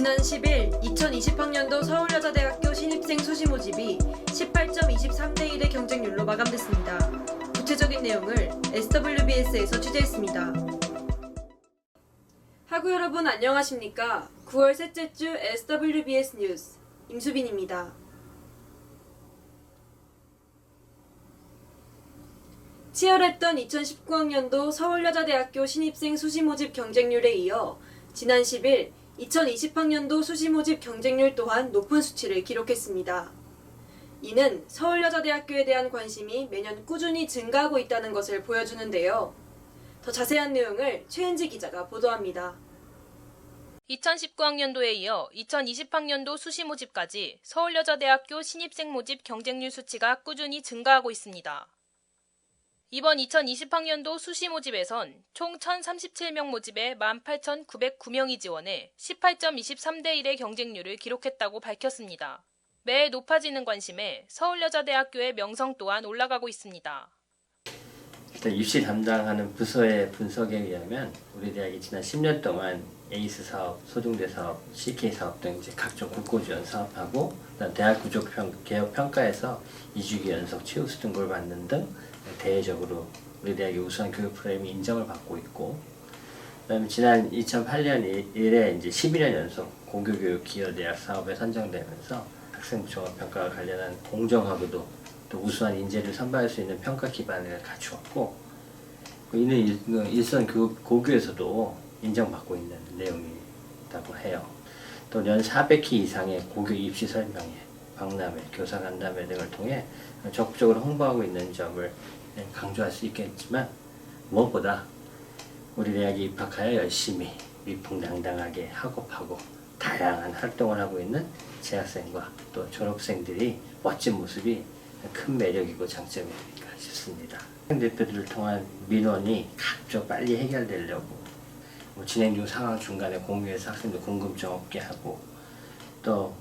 지난 10일 2020학년도 서울여자대학교 신입생 수시 모집이 18.23대 1의 경쟁률로 마감됐습니다. 구체적인 내용을 SWBS에서 취재했습니다. 하구 여러분 안녕하십니까? 9월 셋째 주 SWBS 뉴스 임수빈입니다. 치열했던 2019학년도 서울여자대학교 신입생 수시 모집 경쟁률에 이어 지난 10일 2020학년도 수시 모집 경쟁률 또한 높은 수치를 기록했습니다. 이는 서울여자대학교에 대한 관심이 매년 꾸준히 증가하고 있다는 것을 보여주는데요. 더 자세한 내용을 최은지 기자가 보도합니다. 2019학년도에 이어 2020학년도 수시 모집까지 서울여자대학교 신입생 모집 경쟁률 수치가 꾸준히 증가하고 있습니다. 이번 2020학년도 수시 모집에선 총 1037명 모집에 18,909명이 지원해 18.23대 1의 경쟁률을 기록했다고 밝혔습니다. 매해 높아지는 관심에 서울여자대학교의 명성 또한 올라가고 있습니다. 일단 입시 담당하는 부서의 분석에 의하면 우리 대학이 지난 10년 동안 에이스 사업, 소중대 사업, CK 사업 등 이제 각종 국고 지원 사업하고 대학 구조 평, 개혁 평가에서 2주기 연속 최우수 등급을 받는 등 대외적으로 우리 대학의 우수한 교육 프로그램이 인정을 받고 있고 그다음에 지난 2008년 이래 이제 11년 연속 공교교육 기여 대학 사업에 선정되면서 학생 종합 평가와 관련한 공정하고도 또 우수한 인재를 선발할 수 있는 평가 기반을 갖추었고 이는 일- 그 일선 교- 고교에서도 인정받고 있는 내용이라고 해요. 또 연 400회 이상의 고교 입시 설명회, 박람회, 교사 간담회 등을 통해 적극적으로 홍보하고 있는 점을 강조할 수 있겠지만 무엇보다 우리 대학에 입학하여 열심히 위풍당당하게 학업하고 다양한 활동을 하고 있는 재학생과 또 졸업생들이 멋진 모습이 큰 매력이고 장점이 아닐까 싶습니다. 대표들을 통한 민원이 각종 빨리 해결되려고 뭐 진행 중 상황 중간에 공유해서 학생들 궁금증 없게 하고 또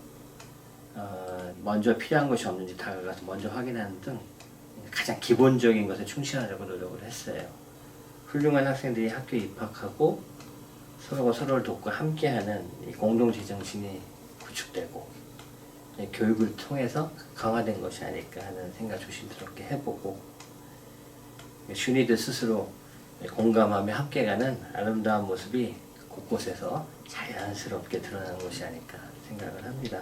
어, 먼저 필요한 것이 없는지 다가가서 먼저 확인하는 등 가장 기본적인 것에 충실하려고 노력을 했어요. 훌륭한 학생들이 학교에 입학하고 서로가 서로를 돕고 함께하는 이 공동체 정신이 구축되고 이 교육을 통해서 강화된 것이 아닐까 하는 생각 조심스럽게 해보고 슈니들 스스로 공감하며 함께가는 아름다운 모습이 곳곳에서 자연스럽게 드러나는 것이 아닐까 생각을 합니다.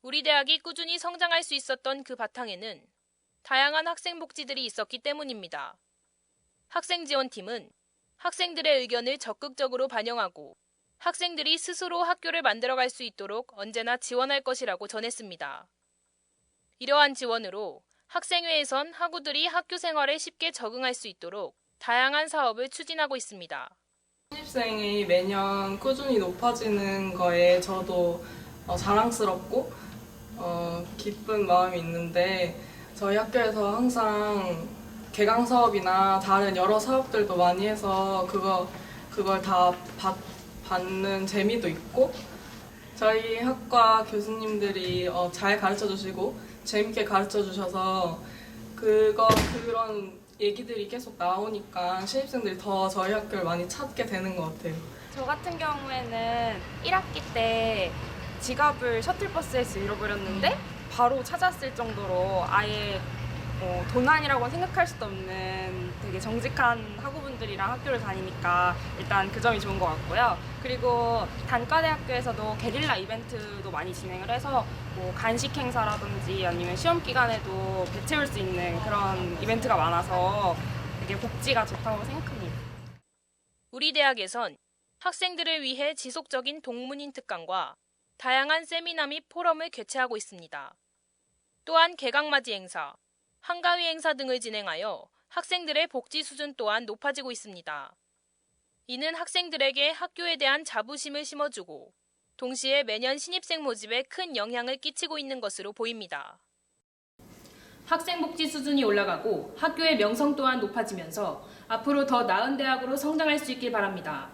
우리 대학이 꾸준히 성장할 수 있었던 그 바탕에는 다양한 학생 복지들이 있었기 때문입니다. 학생 지원팀은 학생들의 의견을 적극적으로 반영하고 학생들이 스스로 학교를 만들어갈 수 있도록 언제나 지원할 것이라고 전했습니다. 이러한 지원으로 학생회에선 학우들이 학교 생활에 쉽게 적응할 수 있도록 다양한 사업을 추진하고 있습니다. 신입생이 매년 꾸준히 높아지는 거에 저도 어, 자랑스럽고 어, 기쁜 마음이 있는데 저희 학교에서 항상 개강 사업이나 다른 여러 사업들도 많이 해서 그거 그걸 다 받, 받는 재미도 있고 저희 학과 교수님들이 어, 잘 가르쳐 주시고 재밌게 가르쳐 주셔서 그거 그런 얘기들이 계속 나오니까 신입생들이 더 저희 학교를 많이 찾게 되는 것 같아요. 저 같은 경우에는 1학기 때 지갑을 셔틀버스에서 잃어버렸는데 바로 찾았을 정도로 아예 뭐 도난이라고 생각할 수도 없는 되게 정직한 학우분들이랑 학교를 다니니까 일단 그 점이 좋은 것 같고요. 그리고 단과대학교에서도 게릴라 이벤트도 많이 진행을 해서 뭐 간식 행사라든지 아니면 시험 기간에도 배 채울 수 있는 그런 이벤트가 많아서 되게 복지가 좋다고 생각합니다. 우리 대학에선 학생들을 위해 지속적인 동문인 특강과 다양한 세미나 및 포럼을 개최하고 있습니다. 또한 개강맞이 행사, 한가위 행사 등을 진행하여 학생들의 복지 수준 또한 높아지고 있습니다. 이는 학생들에게 학교에 대한 자부심을 심어주고 동시에 매년 신입생 모집에 큰 영향을 끼치고 있는 것으로 보입니다. 학생 복지 수준이 올라가고 학교의 명성 또한 높아지면서 앞으로 더 나은 대학으로 성장할 수 있길 바랍니다.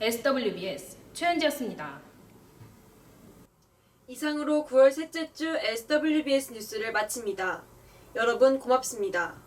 SWBS 최은지였습니다. 이상으로 9월 셋째 주 SWBS 뉴스를 마칩니다. 여러분 고맙습니다.